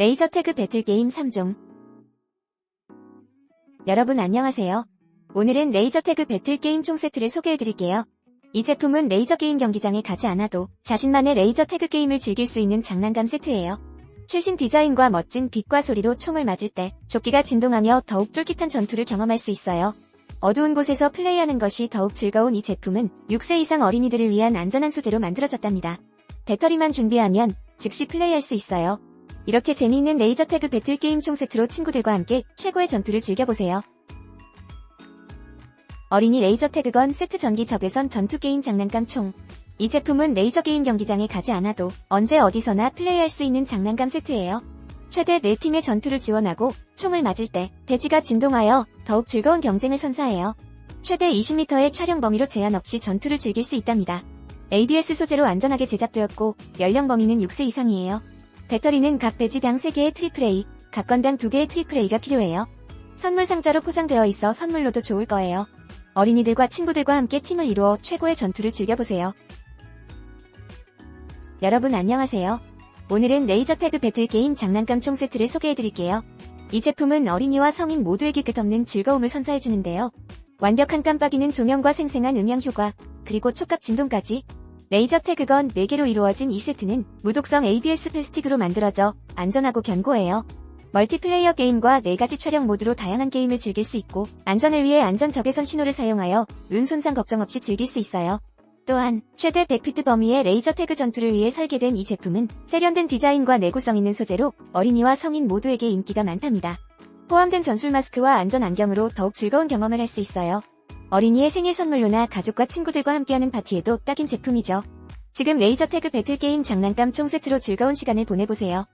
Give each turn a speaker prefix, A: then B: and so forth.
A: 레이저 태그 배틀 게임 3종. 여러분 안녕하세요. 오늘은 레이저 태그 배틀 게임 총 세트를 소개해드릴게요. 이 제품은 레이저 게임 경기장에 가지 않아도 자신만의 레이저 태그 게임을 즐길 수 있는 장난감 세트예요. 최신 디자인과 멋진 빛과 소리로 총을 맞을 때 조끼가 진동하며 더욱 쫄깃한 전투를 경험할 수 있어요. 어두운 곳에서 플레이하는 것이 더욱 즐거운 이 제품은 6세 이상 어린이들을 위한 안전한 소재로 만들어졌답니다. 배터리만 준비하면 즉시 플레이할 수 있어요. 이렇게 재미있는 레이저 태그 배틀 게임 총 세트로 친구들과 함께 최고의 전투를 즐겨보세요. 어린이 레이저 태그건 세트 전기 적외선 전투 게임 장난감 총. 이 제품은 레이저 게임 경기장에 가지 않아도 언제 어디서나 플레이할 수 있는 장난감 세트예요. 최대 4팀의 전투를 지원하고 총을 맞을 때 대지가 진동하여 더욱 즐거운 경쟁을 선사해요. 최대 20m의 촬영 범위로 제한 없이 전투를 즐길 수 있답니다. ABS 소재로 안전하게 제작되었고 연령 범위는 6세 이상이에요. 배터리는 각 배지당 3개의 트리플 A, 각 건당 2개의 트리플 A가 필요해요. 선물 상자로 포장되어 있어 선물로도 좋을 거예요. 어린이들과 친구들과 함께 팀을 이루어 최고의 전투를 즐겨보세요. 여러분 안녕하세요. 오늘은 레이저 태그 배틀 게임 장난감 총 세트를 소개해드릴게요. 이 제품은 어린이와 성인 모두에게 끝없는 즐거움을 선사해주는데요. 완벽한 깜빡이는 조명과 생생한 음향 효과, 그리고 촉각 진동까지 레이저 태그건 4개로 이루어진 이 세트는 무독성 ABS 플스틱으로 만들어져 안전하고 견고해요. 멀티플레이어 게임과 4가지 촬영 모드로 다양한 게임을 즐길 수 있고 안전을 위해 안전 적외선 신호를 사용하여 눈 손상 걱정 없이 즐길 수 있어요. 또한 최대 100피트 범위의 레이저 태그 전투를 위해 설계된 이 제품은 세련된 디자인과 내구성 있는 소재로 어린이와 성인 모두에게 인기가 많답니다. 포함된 전술 마스크와 안전 안경으로 더욱 즐거운 경험을 할 수 있어요. 어린이의 생일 선물로나 가족과 친구들과 함께하는 파티에도 딱인 제품이죠. 지금 레이저 태그 배틀 게임 장난감 총 세트로 즐거운 시간을 보내보세요.